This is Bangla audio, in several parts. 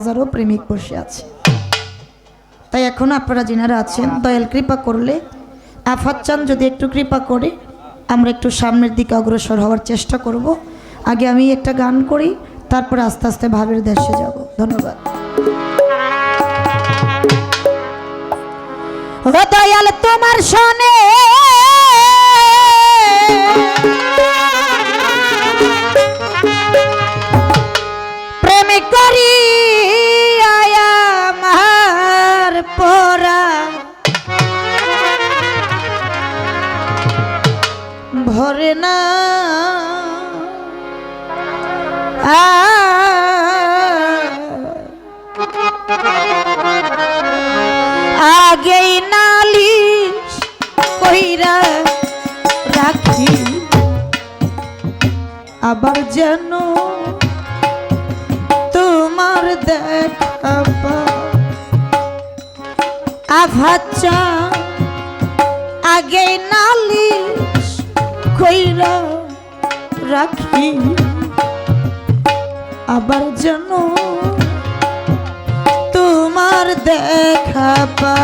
হাজারো প্রেমিক বসে আছে। তাই এখন আপনারা যিনারা আছেন, দয়াল কৃপা করলে, আফাত চান যদি একটু কৃপা করে, আমরা একটু সামনের দিকে অগ্রসর হওয়ার চেষ্টা করব। আগে আমি একটা গান করি, তারপর আস্তে আস্তে ভাবের দেশে যাব। ধন্যবাদ। তোমার সনে আগেই নালিশ কইরা রাখি, আবার যেন তোমার দেখা আভাচ্চা আগে নালিশ কইরা রাখি, আবার যেন তোমার দেখা পা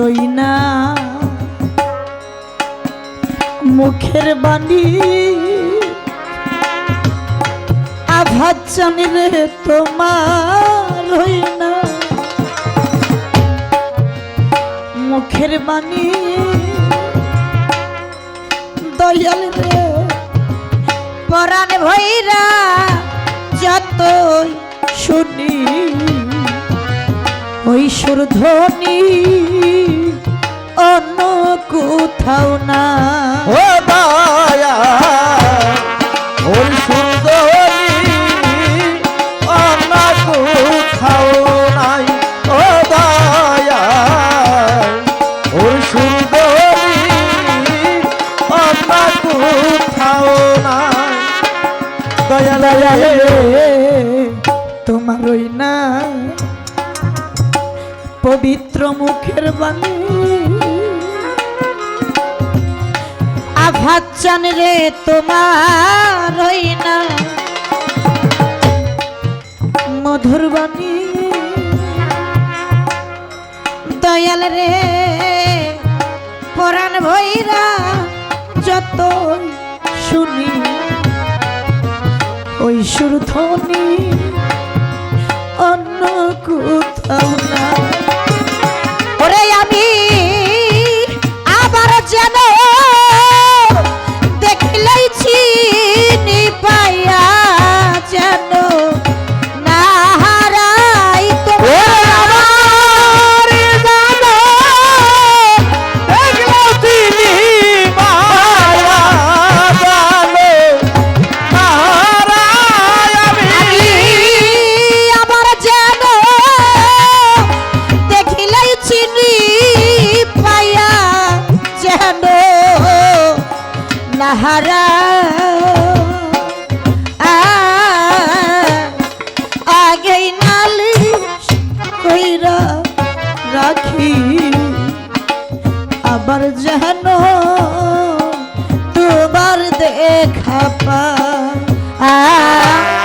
ওই না। মুখের বাণী আঘাত জানি রে তোমার ওই না। মুখের বাণী দয়াল রে। পরাণ ভৈরা যতই শুনি ওই ধ্বনি অন্য কোথাও না ও দয়া মুখের বাণী আঘাত চান রে তোমার ওই না। মধুর দয়াল রে, পরাণ ভৈরা যত শুনি, ওই সুরধ্বনি অন্য কোথাও না। আমি রাখি আবার যেন তোমার দেখা পা মুর্শিদ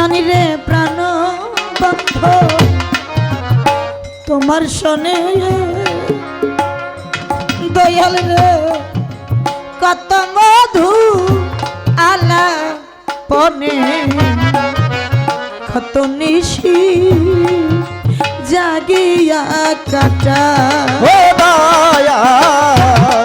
জানি রে প্রাণ বন্ধ। তোমার সনে দয়াল রে, কত মধু আলা পনে। কত নিশি জাগিয়া কাটা। ও দয়াল।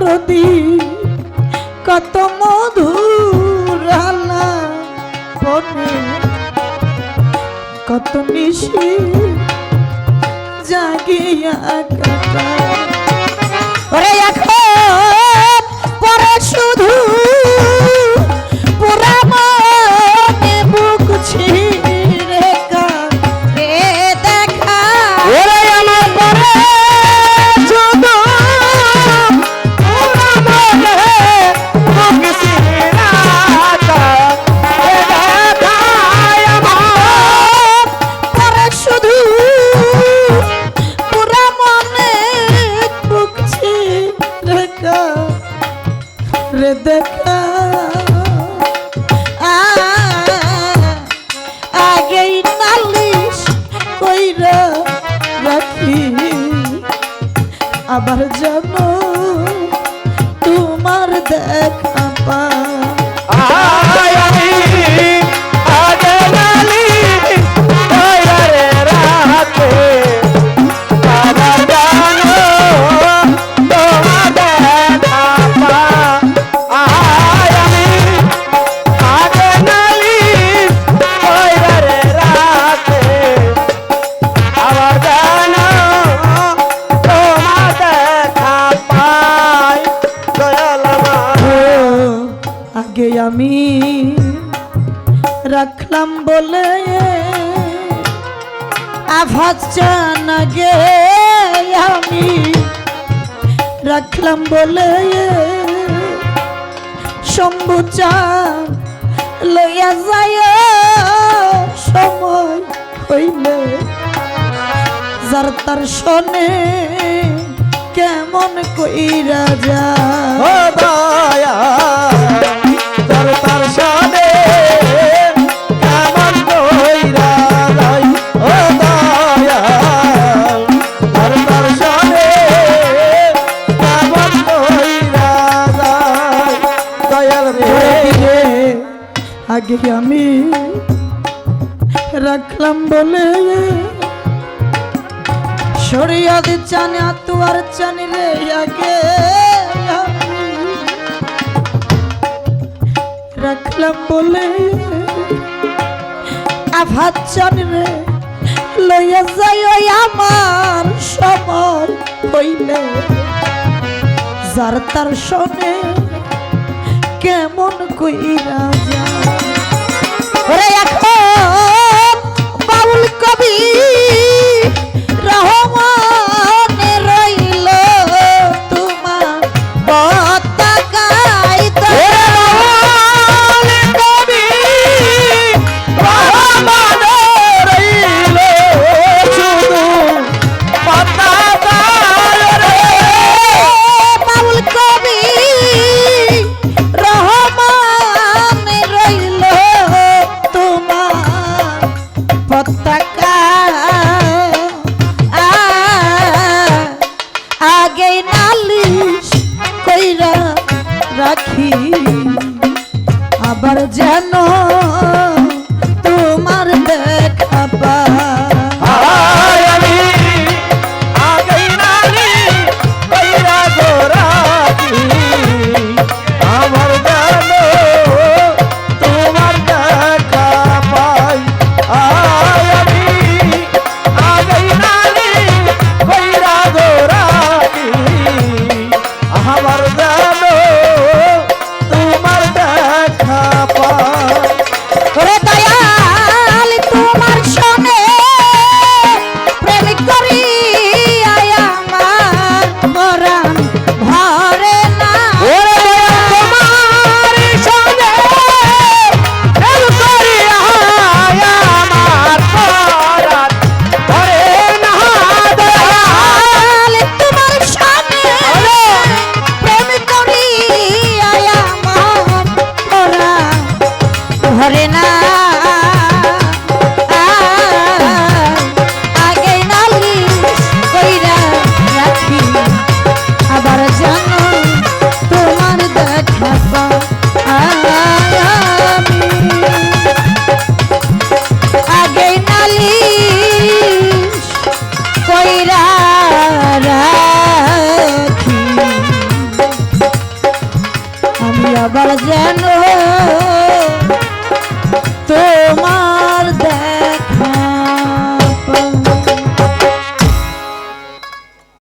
দরদি কত মধুর পনে কত নিশি জাগিয়া কাটা ওরে এখন পরে শুধু কাঁদে দেখা। আগেই নালিশ কইরা রাখি। আবার রাখলাম বলে আগে আমি। রাখলাম বলে শম্ভু চান লইয়া যায় সময় হইলে। যার তার শোনে কেমন কইরা যা ও দয়া তার তার রাখলাম বলে। শরীয়ত চানে তুয়ার চানি রে আগে। রাখলাম বলে। আভাত চানি রে, লইয়া যাই ওই আমার সময় হইলে। যার তার শোনে, কেমন কইরা যায়। ওরে এখন নবী